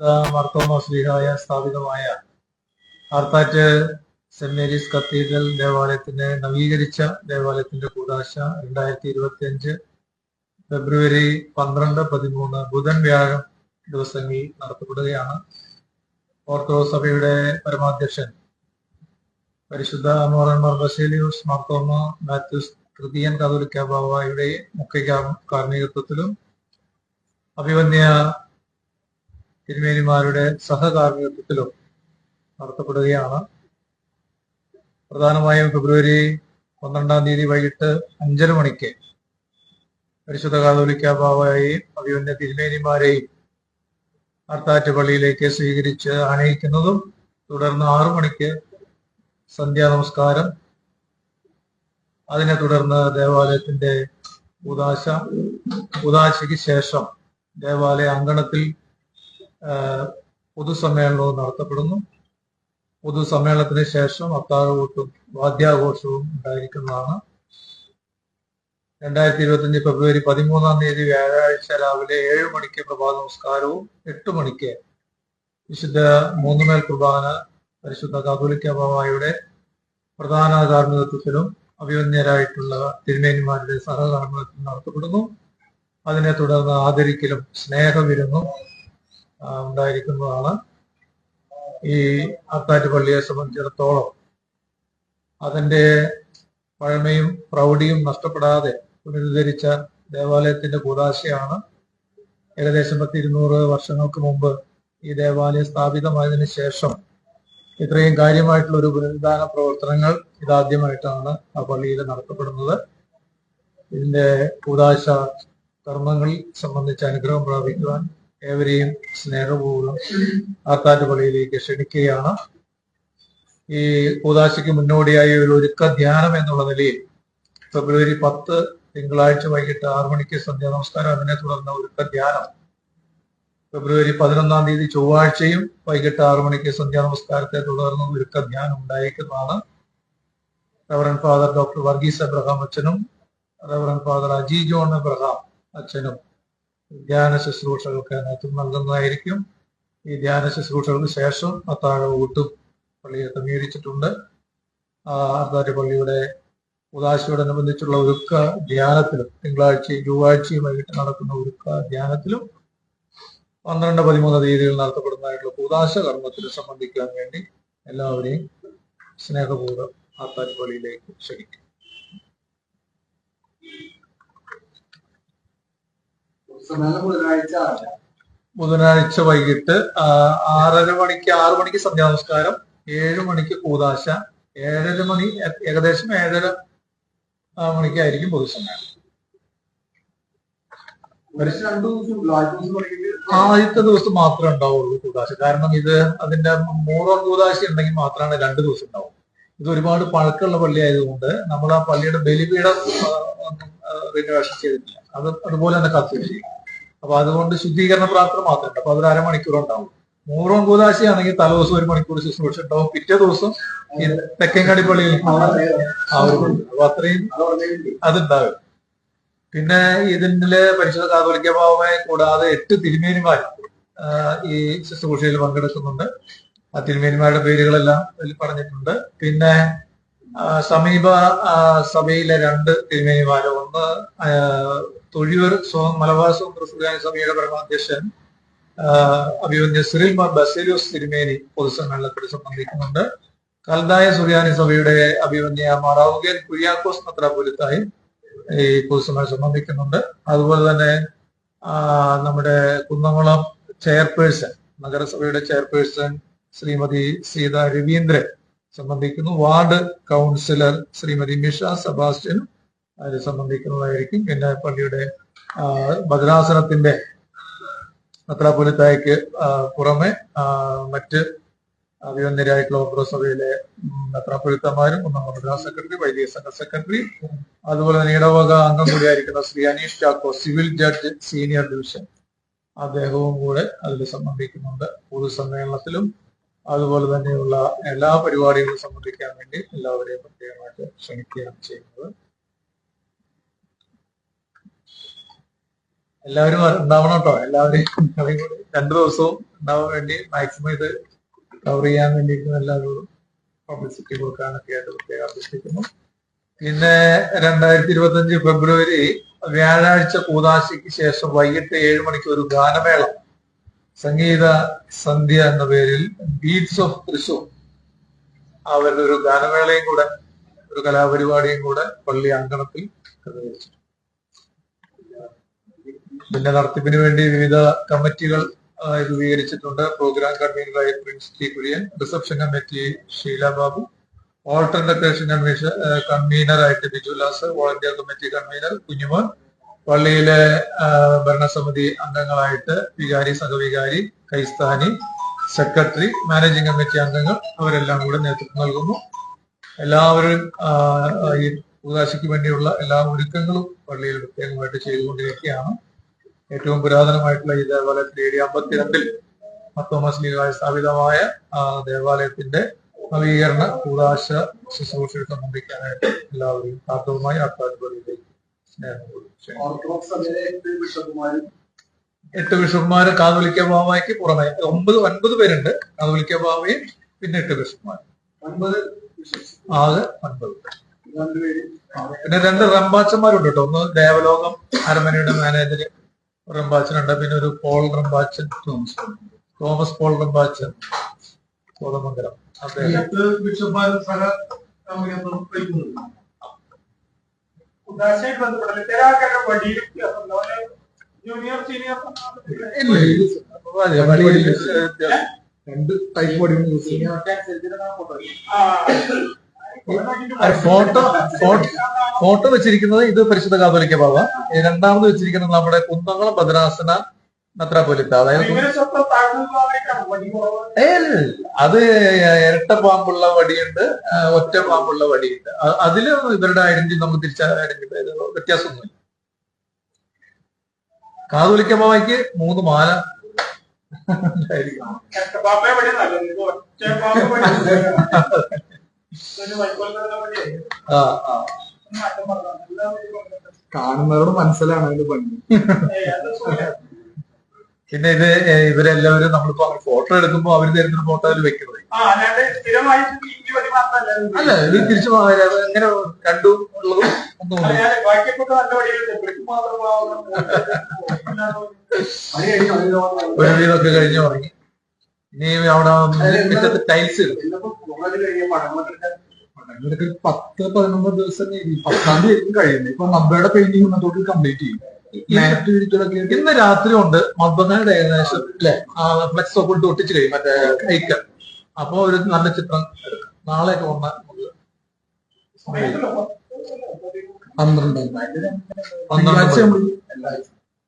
മർത്തോമ ശ്രീഹായ സ്ഥാപിതമായ Arthat saint Mary's cathedral ദേവാലയത്തിന്റെ നവീകരിച്ച ദേവാലയത്തിന്റെ കൂടാശ രണ്ടായിരത്തി ഇരുപത്തി അഞ്ച് ഫെബ്രുവരി പന്ത്രണ്ട് പതിമൂന്ന് ബുധൻ വ്യാഴം ദിവസങ്ങളിൽ നടത്തപ്പെടുകയാണ്. ഓർത്തഡോക്സ് സഭയുടെ പരമാധ്യക്ഷൻ പരിശുദ്ധ മോറന്മാർ ബസേലിയൂസ് മാർത്തോമ മാത്യൂസ് തൃതീയൻ കാതോലിക്ക ബാബായുടെ മുഖ്യ കാർമ്മികത്വത്തിലും അഭിവന്യ തിരുമേനിമാരുടെ സഹകാർമ്മികത്വത്തിലും നടത്തപ്പെടുകയാണ്. പ്രധാനമായും ഫെബ്രുവരി പന്ത്രണ്ടാം തീയതി വൈകിട്ട് അഞ്ചര മണിക്ക് പരിശുദ്ധ കാതോലിക്ക ബാബയെയും അഭിവന്യ തിരുമേനിമാരെയും അർത്താറ്റ് പള്ളിയിലേക്ക് സ്വീകരിച്ച് ആനയിക്കുന്നതും തുടർന്ന് ആറു മണിക്ക് സന്ധ്യാ നമസ്കാരം. അതിനെ തുടർന്ന് ദേവാലയത്തിന്റെ ഉദാശ ഉദാശയ്ക്ക് ശേഷം ദേവാലയ അങ്കണത്തിൽ പൊതുസമ്മേളനവും നടത്തപ്പെടുന്നു. പൊതുസമ്മേളനത്തിന് ശേഷം അത്താഴവോട്ടും വാദ്യാഘോഷവും ഉണ്ടായിരിക്കുന്നതാണ്. രണ്ടായിരത്തി ഇരുപത്തിയഞ്ച് ഫെബ്രുവരി പതിമൂന്നാം തീയതി വ്യാഴാഴ്ച രാവിലെ ഏഴ് മണിക്ക് പ്രഭാത നമസ്കാരവും എട്ട് മണിക്ക് വിശുദ്ധ മൂന്നുമേൽ കുർബാന പരിശുദ്ധ കാതോലിക്ക ബാബായുടെ പ്രധാന കാർമ്മികത്വത്തിലും അഭിമന്യരായിട്ടുള്ള തിരുമേനിമാരുടെ സഹകാർമ്മികത്വം നടത്തപ്പെടുന്നു. അതിനെ തുടർന്ന് ആദരിക്കലും സ്നേഹവിരുന്നും ഉണ്ടായിരിക്കുന്നതാണ്. ഈ അത്താറ്റ് പള്ളിയെ സംബന്ധിച്ചിടത്തോളം അതിന്റെ പഴമയും പ്രൗഢിയും നഷ്ടപ്പെടാതെ പുനരുദ്ധരിച്ച ദേവാലയത്തിന്റെ കൂതാശയാണ് ഏകദേശം പത്ത് ഇരുന്നൂറ് വർഷങ്ങൾക്ക് മുമ്പ് ഈ ദേവാലയം സ്ഥാപിതമായതിനു ശേഷം ഇത്രയും കാര്യമായിട്ടുള്ള ഒരു പുനരുദ്ധാന പ്രവർത്തനങ്ങൾ ഇതാദ്യമായിട്ടാണ് ആ പള്ളിയിൽ നടത്തപ്പെടുന്നത്. ഇതിന്റെ കൂതാശ കർമ്മങ്ങളിൽ സംബന്ധിച്ച് അനുഗ്രഹം പ്രാപിക്കുവാൻ ഏവരെയും സ്നേഹപൂർവം ആർത്താറ്റ് പള്ളിയിലേക്ക് ക്ഷണിക്കുകയാണ്. ഈ കൂതാശയ്ക്ക് മുന്നോടിയായ ഒരു ഒരുക്ക ധ്യാനം എന്നുള്ള നിലയിൽ ഫെബ്രുവരി പത്ത് തിങ്കളാഴ്ച വൈകിട്ട് ആറു മണിക്ക് സന്ധ്യ നമസ്കാരം. അതിനെ തുടർന്ന് ഒരുക്ക ധ്യാനം. ഫെബ്രുവരി പതിനൊന്നാം തീയതി ചൊവ്വാഴ്ചയും വൈകിട്ട് ആറു മണിക്ക് സന്ധ്യാ നമസ്കാരത്തെ തുടർന്ന് ഒരുക്ക ധ്യാനം ഉണ്ടായിരിക്കുന്നതാണ് reverend father doctor Varghese Abraham അച്ഛനും റവറൻ ഫാദർ അജി ജോൺ അബ്രഹാം അച്ഛനും. ധ്യാന ശുശ്രൂഷകൾക്ക് നേതൃത്വം നൽകുന്നതായിരിക്കും. ഈ ധ്യാന ശുശ്രൂഷകൾക്ക് ശേഷം അത്താഴ ഊട്ടും പള്ളിയെ ക്രമീകരിച്ചിട്ടുണ്ട് ആർത്താറ്റ് പള്ളിയുടെ ഉദാശയോടനുബന്ധിച്ചുള്ള ഒരുക്ക ധ്യാനത്തിലും തിങ്കളാഴ്ചയും ചൊവ്വാഴ്ചയും വൈകിട്ട് നടക്കുന്ന ഒരുക്ക ധ്യാനത്തിലും പന്ത്രണ്ട് പതിമൂന്ന് തീയതിയിൽ നടത്തപ്പെടുന്നതായിട്ടുള്ള ഉദാശ കർമ്മത്തിൽ സംബന്ധിക്കാൻ വേണ്ടി എല്ലാവരെയും സ്നേഹപൂർവം ആത്താറ്റ് പള്ളിയിലേക്ക് ക്ഷണിക്കും ബുധനാഴ്ച ബുധനാഴ്ച വൈകിട്ട് ആറര മണിക്ക് ആറു മണിക്ക് സന്ധ്യാനമസ്കാരം ഏഴു മണിക്ക് കൂതാശ ഏഴര മണി ഏകദേശം ഏഴര മണിക്കായിരിക്കും പൊതുസമ്മേളനം. ആദ്യത്തെ ദിവസം മാത്രമേ ഉണ്ടാവുള്ളൂ കൂതാശ കാരണം ഇത് അതിന്റെ മൂന്നോ കൂതാശ ഉണ്ടെങ്കിൽ മാത്രമാണ് രണ്ട് ദിവസം ഉണ്ടാവും ഇത് ഒരുപാട് പഴക്കമുള്ള പള്ളി ആയതുകൊണ്ട് നമ്മൾ ആ പള്ളിയുടെ ബലിപീഠം റിനോവേഷൻ ചെയ്തിട്ടില്ല. അത് അതുപോലെ തന്നെ കത്തിച്ചു അപ്പൊ അതുകൊണ്ട് ശുദ്ധീകരണ പ്രാർത്ഥന മാത്രമേ അപ്പൊ അതൊരു അരമണിക്കൂർ ഉണ്ടാവും മൂറോൺ കൂതാശയാണെങ്കിൽ തലേദിവസം ഒരു മണിക്കൂർ ശുശ്രൂഷ ഉണ്ടാവും. പിറ്റേ ദിവസം ഈ തെക്കൻകാടി പള്ളിയിൽ അപ്പൊ അത്രയും അതുണ്ടാവും പിന്നെ ഇതിന്റെ പരിശുദ്ധ കാതോലിക്ക ഭാവമായി കൂടാതെ എട്ട് തിരുമേനിമാർ ഈ ശുശ്രൂഷയിൽ പങ്കെടുക്കുന്നുണ്ട്. ആ തിരുമേനിമാരുടെ പേരുകളെല്ലാം പറഞ്ഞിട്ടുണ്ട്. പിന്നെ സമീപ സഭയിലെ രണ്ട് തിരുമേനിമാര് തൊഴിയൂർ മലബാർ സ്വതന്ത്ര സുഖാനി സഭയുടെ പരമാധ്യക്ഷൻ അഭിമന്യ മാർ ബസേലിയോസ് തിരുമേനി പൊതുസമ്മേളനത്തിൽ സംബന്ധിക്കുന്നുണ്ട്. കൽദായ സുറിയാനി സഭയുടെ അഭിമന്യ മാറാവുകൻ കുര്യാക്കോസ് നത്രാപുരത്തായി ഈ പൊതുസമ്മേളനം സംബന്ധിക്കുന്നുണ്ട്. അതുപോലെ തന്നെ നമ്മുടെ കുന്നംകുളം ചെയർപേഴ്സൺ നഗരസഭയുടെ ചെയർപേഴ്സൺ ശ്രീമതി സീത രവീന്ദ്രൻ സംബന്ധിക്കുന്നു. വാർഡ് കൗൺസിലർ ശ്രീമതി മിഷ സെബാസ്റ്റ്യൻ അതിൽ സംബന്ധിക്കുന്നതായിരിക്കും പിന്നെ പള്ളിയുടെ ഭദ്രാസനത്തിന്റെ മെത്രാപൊലിത്തായ്ക്ക് ആ, പുറമെ മറ്റ് അഭിവന്യരായിട്ടുള്ള ഉപസഭയിലെ മെത്രാപൊലിത്തമാരും ഒന്നാം മദ്രാസ് സെക്രട്ടറി വൈദിക സംഘ സെക്രട്ടറി അതുപോലെ തന്നെ ഇടവക അംഗം കൂടിയായിരിക്കുന്ന Shri Aneesh Chacko civil judge senior division. അദ്ദേഹവും കൂടെ അതിൽ സംബന്ധിക്കുന്നുണ്ട്. പൊതുസമ്മേളനത്തിലും അതുപോലെ തന്നെയുള്ള എല്ലാ പരിപാടികളും സംബന്ധിക്കാൻ വേണ്ടി എല്ലാവരെയും പ്രത്യേകമായിട്ട് ക്ഷണിക്കുകയാണ് ചെയ്യുന്നത്. എല്ലാവരും ഉണ്ടാവണം കേട്ടോ. എല്ലാവരെയും രണ്ടു ദിവസവും ഉണ്ടാവാൻ വേണ്ടി മാക്സിമം ഇത് കവർ ചെയ്യാൻ വേണ്ടിയിട്ട് എല്ലാവരോടും പബ്ലിസിറ്റി കൊടുക്കാനൊക്കെ ആയിട്ട് പ്രത്യേകം അഭ്യർത്ഥിക്കുന്നു. പിന്നെ രണ്ടായിരത്തി ഇരുപത്തി അഞ്ച് ഫെബ്രുവരി വ്യാഴാഴ്ച കൂതാശിക്ക് ശേഷം വൈകിട്ട് ഏഴ് മണിക്ക് ഒരു ഗാനമേള. സംഗീത സന്ധ്യ എന്ന പേരിൽ ബീറ്റ്സ് ഓഫ് തൃശൂർ അവരുടെ ഒരു ഗാനമേളയും കൂടെ ഒരു കലാപരിപാടിയും കൂടെ പള്ളി അങ്കണത്തിൽ ക്രമീകരിച്ചു പിന്നെ നടത്തിപ്പിന് വേണ്ടി വിവിധ കമ്മിറ്റികൾ രൂപീകരിച്ചിട്ടുണ്ട് programme കൺവീനറായ Prince T Kurian reception committee Sheela Babu altar decoration commission കൺവീനറായിട്ട് Bijulas volunteer committee convener Kunjumon പള്ളിയിലെ ഭരണസമിതി അംഗങ്ങളായിട്ട് വികാരി സഹവികാരി കൈസ്ഥാനി സെക്രട്ടറി മാനേജിംഗ് കമ്മിറ്റി അംഗങ്ങൾ അവരെല്ലാം കൂടെ നേതൃത്വം നൽകുന്നു. എല്ലാവരും ഈ ഉദാശിക്ക് വേണ്ടിയുള്ള എല്ലാ ഒരുക്കങ്ങളും പള്ളിയിൽ പ്രത്യേകമായിട്ട് ചെയ്തുകൊണ്ടിരിക്കുകയാണ്. ഏറ്റവും പുരാതനമായിട്ടുള്ള ഈ ദേവാലയത്തിൽ എ ഡി അമ്പത്തിരണ്ടിൽ മത്തോമസ് ലീഗായി സ്ഥാപിതമായ ദേവാലയത്തിന്റെ നവീകരണ കൂടാശ ശുശ്രൂഷയിൽ സംബന്ധിക്കാനായിട്ട് എല്ലാവരെയും. ഓർത്തഡോക്സ് സഭയിലെ എട്ട് ബിഷപ്പുമാരും കാതോലിക്ക ബാവയ്ക്ക് പുറമെ ഒമ്പത് ഒൻപത് പേരുണ്ട്. കാതോലിക്ക ബാവയും പിന്നെ എട്ട് ബിഷപ്പുമാർ ഒൻപത് ആകെ ഒൻപത്. പിന്നെ രണ്ട് റംബാച്ചന്മാരുണ്ട് കേട്ടോ. ഒന്ന് ദേവലോകം അരമനയുടെ മാനേജർ റംബാച്ചനുണ്ട് പിന്നെ ഒരു പോൾ റംബാച്ചൻ തോമസ്. തോമസ് പോൾ റംബാച്ചൻ. കോതമംഗലം രണ്ട് ടൈപ്പ് ഫോട്ടോ ഫോട്ടോ ഫോട്ടോ വെച്ചിരിക്കുന്നത് ഇത് പരിശുദ്ധ കാതോലിക്ക ബാബ രണ്ടാമത് വെച്ചിരിക്കുന്നത് നമ്മുടെ കുന്നംകുളം ഭദ്രാസന മെത്രാപ്പൊലിത്ത. അതായത് അത് ഇരട്ട പാമ്പുള്ള വടിയുണ്ട് ഒറ്റ പാമ്പുള്ള വടിയുണ്ട്. അതിൽ ഇവരുടെ ഐഡന്റിറ്റി നമുക്ക് തിരിച്ചറിയാൻ വ്യത്യാസമൊന്നുമില്ല. കാതോലിക്ക ബാബയ്ക്ക് മൂന്ന് മാല ഉണ്ടായിരിക്കും കാണുന്നവരോട് മനസ്സിലാണ് അതിന്റെ ഭംഗി. പിന്നെ ഇത് ഇവരെല്ലാവരും നമ്മളിപ്പോ ഫോട്ടോ എടുക്കുമ്പോ അവർ തരുന്ന ഫോട്ടോ അതിൽ വെക്കുന്നത്. അല്ല ഇത് തിരിച്ചു എങ്ങനെ കണ്ടു ഉള്ളതും ഒരു വീതൊക്കെ കഴിഞ്ഞു തുടങ്ങി ഇനി അവിടെ ടൈൽസ് ഇടും. ഒരു പത്ത് പതിനൊന്ന് ദിവസം പത്താം തീയതി കഴിയുന്നത് ഇപ്പൊ നബ്ബയുടെ പെയിന്റിംഗ് ഇന്നത്തോട്ട് കംപ്ലീറ്റ് ചെയ്യും. ഇന്ന് രാത്രി ഉണ്ട്. മദ്ബങ്ങളുടെ ഏകദേശം അല്ലെ ഫ്ലെക്സ് ഒക്കെ ഇട്ട് ഒട്ടിച്ച് കഴിയും. മറ്റേ കൈക്ക് അപ്പൊ ഒരു നല്ല ചിത്രം എടുക്കാം. നാളെ വന്നാൽ നമുക്ക് പന്ത്രണ്ട് പന്ത്രണ്ട്